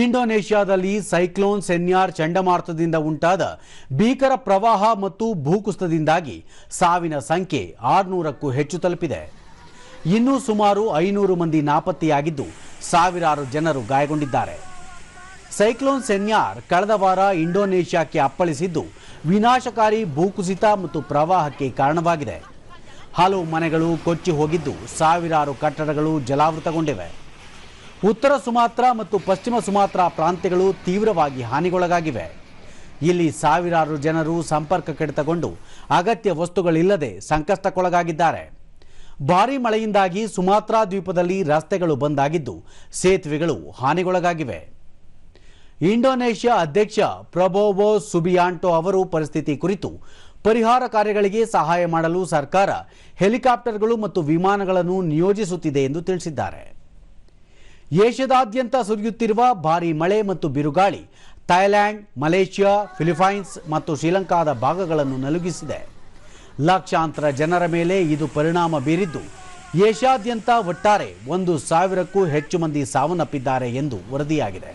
ಇಂಡೋನೇಷ್ಯಾದಲ್ಲಿ cyclone ಸೆನ್ಯಾರ್ ಚಂಡಮಾರುತದಿಂದ ಉಂಟಾದ ಭೀಕರ ಪ್ರವಾಹ ಮತ್ತು ಭೂಕುಸಿತದಿಂದಾಗಿ ಸಾವಿನ ಸಂಖ್ಯೆ ಆರುನೂರಕ್ಕೂ ಹೆಚ್ಚು ತಲುಪಿದೆ. ಇನ್ನೂ ಸುಮಾರು ಐನೂರು ಮಂದಿ ನಾಪತ್ತೆಯಾಗಿದ್ದು ಸಾವಿರಾರು ಜನರು ಗಾಯಗೊಂಡಿದ್ದಾರೆ. ಸೈಕ್ಲೋನ್ ಸೆನ್ಯಾರ್ ಕಳೆದ ವಾರ ಇಂಡೋನೇಷ್ಯಾಕ್ಕೆ ಅಪ್ಪಳಿಸಿದ್ದು ವಿನಾಶಕಾರಿ ಭೂಕುಸಿತ ಮತ್ತು ಪ್ರವಾಹಕ್ಕೆ ಕಾರಣವಾಗಿದೆ. ಹಲವು ಮನೆಗಳು ಕೊಚ್ಚಿ ಹೋಗಿದ್ದು ಸಾವಿರಾರು ಕಟ್ಟಡಗಳು ಜಲಾವೃತಗೊಂಡಿವೆ. ಉತ್ತರ ಸುಮಾತ್ರ ಮತ್ತು ಪಶ್ಚಿಮ ಸುಮಾತ್ರ ಪ್ರಾಂತ್ಯಗಳು ತೀವ್ರವಾಗಿ ಹಾನಿಗೊಳಗಾಗಿವೆ. ಇಲ್ಲಿ ಸಾವಿರಾರು ಜನರು ಸಂಪರ್ಕ ಕಡಿತಗೊಂಡು ಅಗತ್ಯ ವಸ್ತುಗಳಿಲ್ಲದೆ ಸಂಕಷ್ಟಕ್ಕೊಳಗಾಗಿದ್ದಾರೆ. ಭಾರೀ ಮಳೆಯಿಂದಾಗಿ ಸುಮಾತ್ರಾ ದ್ವೀಪದಲ್ಲಿ ರಸ್ತೆಗಳು ಬಂದಾಗಿದ್ದು ಸೇತುವೆಗಳು ಹಾನಿಗೊಳಗಾಗಿವೆ. ಇಂಡೋನೇಷ್ಯಾ ಅಧ್ಯಕ್ಷ ಪ್ರಬೋವೋ ಸುಬಿಯಾಂಟೋ ಅವರು ಪರಿಸ್ಥಿತಿ ಕುರಿತು ಪರಿಹಾರ ಕಾರ್ಯಗಳಿಗೆ ಸಹಾಯ ಮಾಡಲು ಸರ್ಕಾರ ಹೆಲಿಕಾಪ್ಟರ್ಗಳು ಮತ್ತು ವಿಮಾನಗಳನ್ನು ನಿಯೋಜಿಸುತ್ತಿದೆ ಎಂದು ತಿಳಿಸಿದ್ದಾರೆ. ಏಷ್ಯಾದಾದ್ಯಂತ ಸುರಿಯುತ್ತಿರುವ ಭಾರೀ ಮಳೆ ಮತ್ತು ಬಿರುಗಾಳಿ ಥೈಲ್ಯಾಂಡ್ ಮಲೇಷ್ಯಾ ಫಿಲಿಪೈನ್ಸ್ ಮತ್ತು ಶ್ರೀಲಂಕಾದ ಭಾಗಗಳನ್ನು ನಲುಗಿಸಿದೆ. ಲಕ್ಷಾಂತರ ಜನರ ಮೇಲೆ ಇದು ಪರಿಣಾಮ ಬೀರಿದ್ದು, ಏಷ್ಯಾದ್ಯಂತ ಒಟ್ಟಾರೆ ಒಂದು ಸಾವಿರಕ್ಕೂ ಹೆಚ್ಚು ಮಂದಿ ಸಾವನ್ನಪ್ಪಿದ್ದಾರೆ ಎಂದು ವರದಿಯಾಗಿದೆ.